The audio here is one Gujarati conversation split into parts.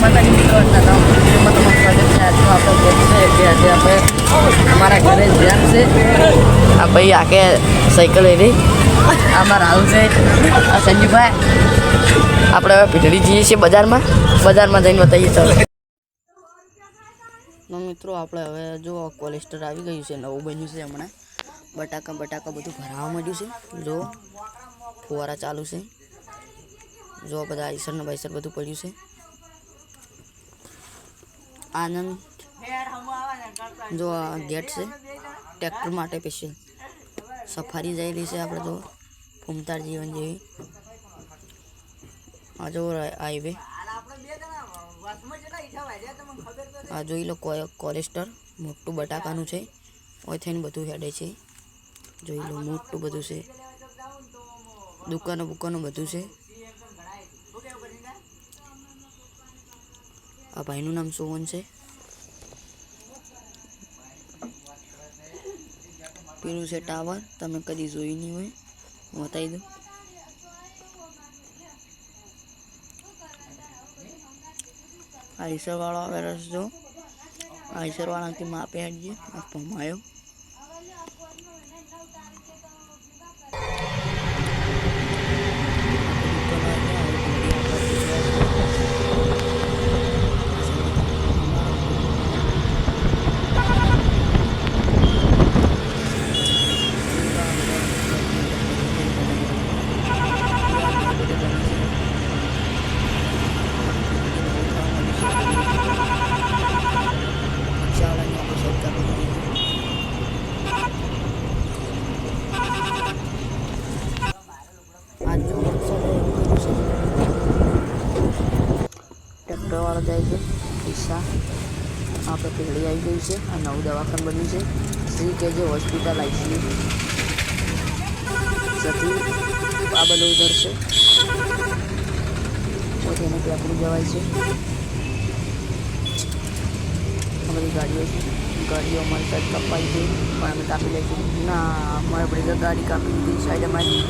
માતાજી મિત્રો હતા વિડીયોમાં તમારું સ્વાગત આપણો અમારા ઘરે જેમ છે. આ ભાઈ આકે સાયકલ લઈ આમાં રાહુલ છે, આ સંજુભાઈ. આપણે હવે પીઢડી જઈએ છીએ બજારમાં. બજારમાં જઈને બતાવીએ ચાલો. તો મિત્રો, આપણે હવે જો કોલેસ્ટર આવી ગયું છે, નવું બન્યું છે હમણાં. બટાકા બટાકા બધું ભરાવા માંડ્યું છે. જો, ફુવારા ચાલુ છે. જો બધા આઈસર ને બાઈસર બધું પડ્યું છે. આનંદ જો આ ગેટ છે, ટ્રેક્ટર માટે સ્પેશિયલ સફારી જઈ છે આપણે જો ફૂમતાર જીવન જેવી. આ જો હાઈવે આ જોઈ લો કોલેસ્ટર, મોટું બટાકાનું છે, ઓય થઈને બધું હેડે છે. જોઈ લો, મોટું બધું છે. દુકાનો બુકાનો બધું છે. આ ભાઈનું નામ સોહન છે. પેલું છે ટાવર, તમે કદી જોયું નહીં હોય. હું બતાવી દઉં. આ ઈસરવાળો આવે રસ જો. આ ઈસરવાળાથી માપે હટજે આપવામાં પમાયો રિક્ષાવાળાની આપણે સાઈડ કાપી આજ જો ટ્રેક્ટરવાળો જાય છે. આપણે પહેલી આવી ગઈ છે. આ નવું દવાખાનું બન્યું છે. શ્રી કે જે હોસ્પિટલ આઈસીયુ સતી, આ બધું ઉધર છે. પોતે એને જવાય છે. આ બધી ગાડીઓ છે. ગાડીઓ અમારી સાઈડ કપાઈ છે. પણ અમે કાપી લઈશું ના, અમારે બધી ગાડી કાપી દીધી સાઈડ અમારી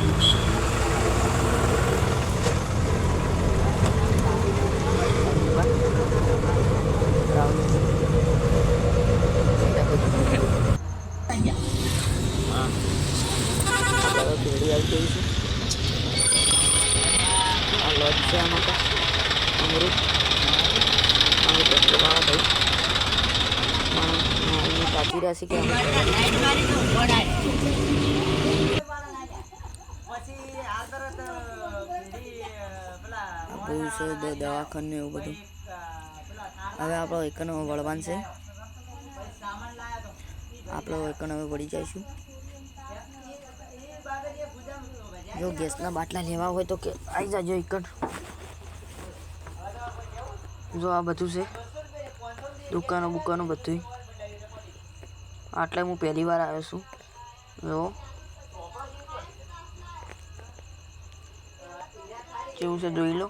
પેઢી આવી ગઈ છે આ લોજ છે આમાં તો અમૃત આ પેટ્રોલવાળા ભાઈ માણસ કાચી રહ્યા છે દવાખાનું ને એવું બધું. હવે આપણો એકનો વળવાન છે. આપણો એકનો હવે વળી જઈશું. જો ગેસના બાટલા લેવા હોય તો કે આવી જાજો એકન જો આ બધું છે. દુકાનો બુકાનો બધું આટલે હું પહેલી વાર આવ્યો છું. જો. કેવું છે જોઈ લો.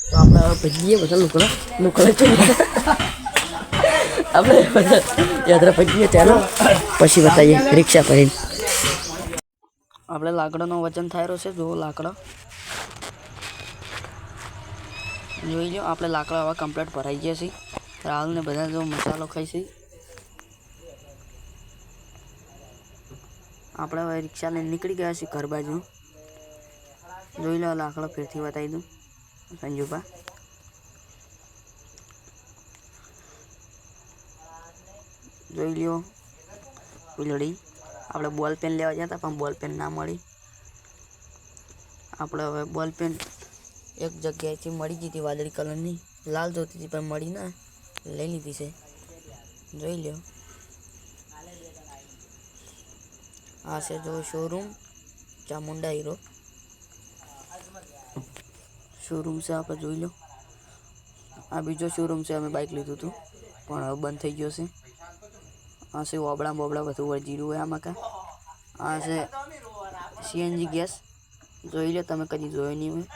તો આપણે હવે ભજીએ બધા લુકડા. લુકડા આપણે બધા યાત્રા ભજીએ ચાલો. પછી બતાવીએ રિક્ષા કરીને આપણે લાકડાનો વજન થાય છે જો લાકડા. જોઈ લો આપણે લાકડા હવે કમ્પ્લીટ ભરાઈ ગયા છે રાહુલ ને બધા જો મસાલો ખાઈશી આપણે હવે રિક્ષા લઈને નીકળી ગયા છીએ ઘર બાજુ. જોઈ લો, લાકડો ફેરથી બતાવી દઉં. સંજુભા. જોઈ લ્યો, ઉલડી. આપણે બોલ પેન લેવા ગયા હતા, પણ બોલ પેન ના મળી. આપણે હવે બોલ પેન એક જગ્યાએથી મળી ગઈ હતી વાદળી કલરની. લાલ જોતી હતી, પણ મળી ના. લઈ લીધી છે જોઈ લ્યો આ છે જો શોરૂમ ચામુંડા હીરો શોરૂમ છે આપણે જોઈ લો આ બીજો શોરૂમ છે અમે બાઇક લીધું હતું પણ હવે બંધ થઈ ગયો છે આ છે ઓબળા બોબળા બધું વળજીરું હોય આમાં કા આ છે સીએનજી ગેસ જોઈ લો તમે કદી જોયો નહીં હોય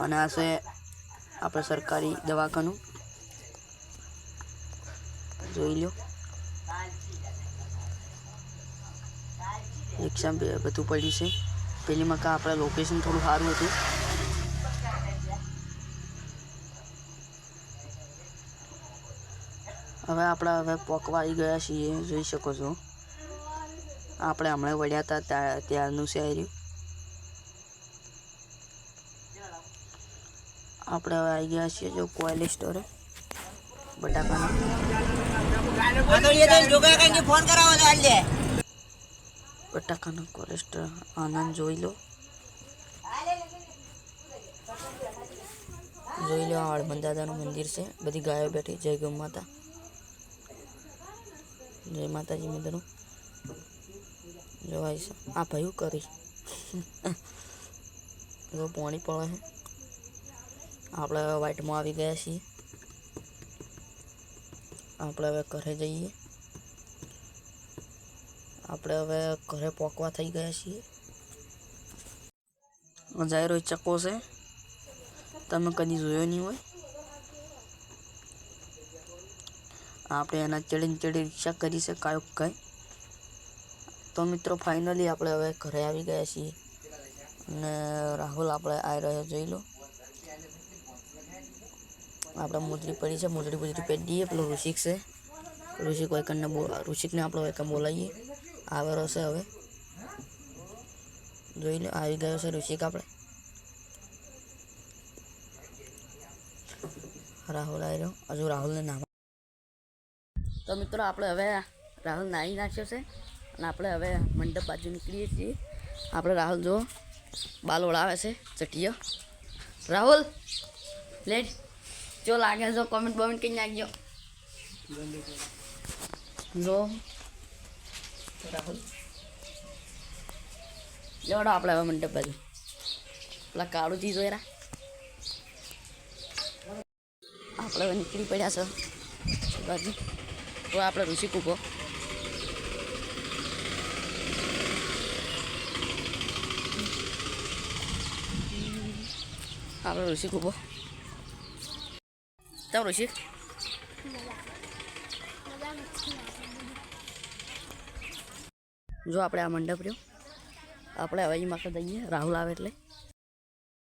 અને આ છે આપણે સરકારી દવાખાનું જોઈ લો. એક્ઝામ બધું પડ્યું છે. પેલી મકા આપણા લોકેશન થોડું સારું હતું. હવે આપણા હવે પોકવાઈ ગયા છીએ, જોઈ શકો છો. આપણે હમણાં વળ્યા હતા ત્યારનું છે રહ્યું આપણે હવે આવી ગયા છીએ જો કોયલી સ્ટોરે બટાકાના. બટાકાનો કોલેસ્ટ્રોલ આનંદ જોઈ લો. જોઈ લો હળમન દાદાનું મંદિર છે. બધી ગાયો બેઠી. જય ગૌ માતા. જય માતાજી મંદિરનું. જોવાય છે. આ ભયું કરી. જો પાણી પડે છે. આપણે વ્હાઈટમાં આવી ગયા છીએ. આપણે હવે ઘરે જઈએ. આપણે હવે ઘરે પોકવા થઈ ગયા છીએ. જાયરો ચક્કો છે. તમે કદી જોયો નહીં હોય. આપણે એના ચડીને ચડી રિક્ષા કરી છે કાંઈક કાંઈ. તો મિત્રો ફાઇનલી આપણે હવે ઘરે આવી ગયા છીએ. અને રાહુલ આપણે આવી રહ્યો જોઈ લો. આપણે મોજડી પડી છે, મોજડી મોજડી પહેરી દઈએ પેલો ઋષિક છે. ઋષિક વૈકનને બો ઋષિકને આપણે વૈકન બોલાવીએ. આવેલો છે હવે. જોઈ લો, આવી ગયો છે ઋષિક આપણે. રાહુલ આવી રહ્યો હજુ રાહુલને નામ તો મિત્રો આપણે હવે રાહુલ નાહી નાખ્યો છે અને આપણે હવે મંડપ બાજુ નીકળીએ છીએ. આપણે રાહુલ જો બાલ ઓળાવે છે, ચટિયો. રાહુલ, લેટ. જો લાગે જો કોમેન્ટ બોમેન્ટ કરી નાખજો. જો. લેવડો આપણે હવે મંડપ બાજુ. પેલા કાળું ચીજ હોય આપણે હવે નીકળી પડ્યા છે બાજુ. તો આપણે ઋષિ કૂપો આપણે ઋષિ કૂપો ચાલ ઋષિ જો આપણે આ મંડપ રહ્યો. આપણે હવે એમાં દઈએ રાહુલ આવે એટલે.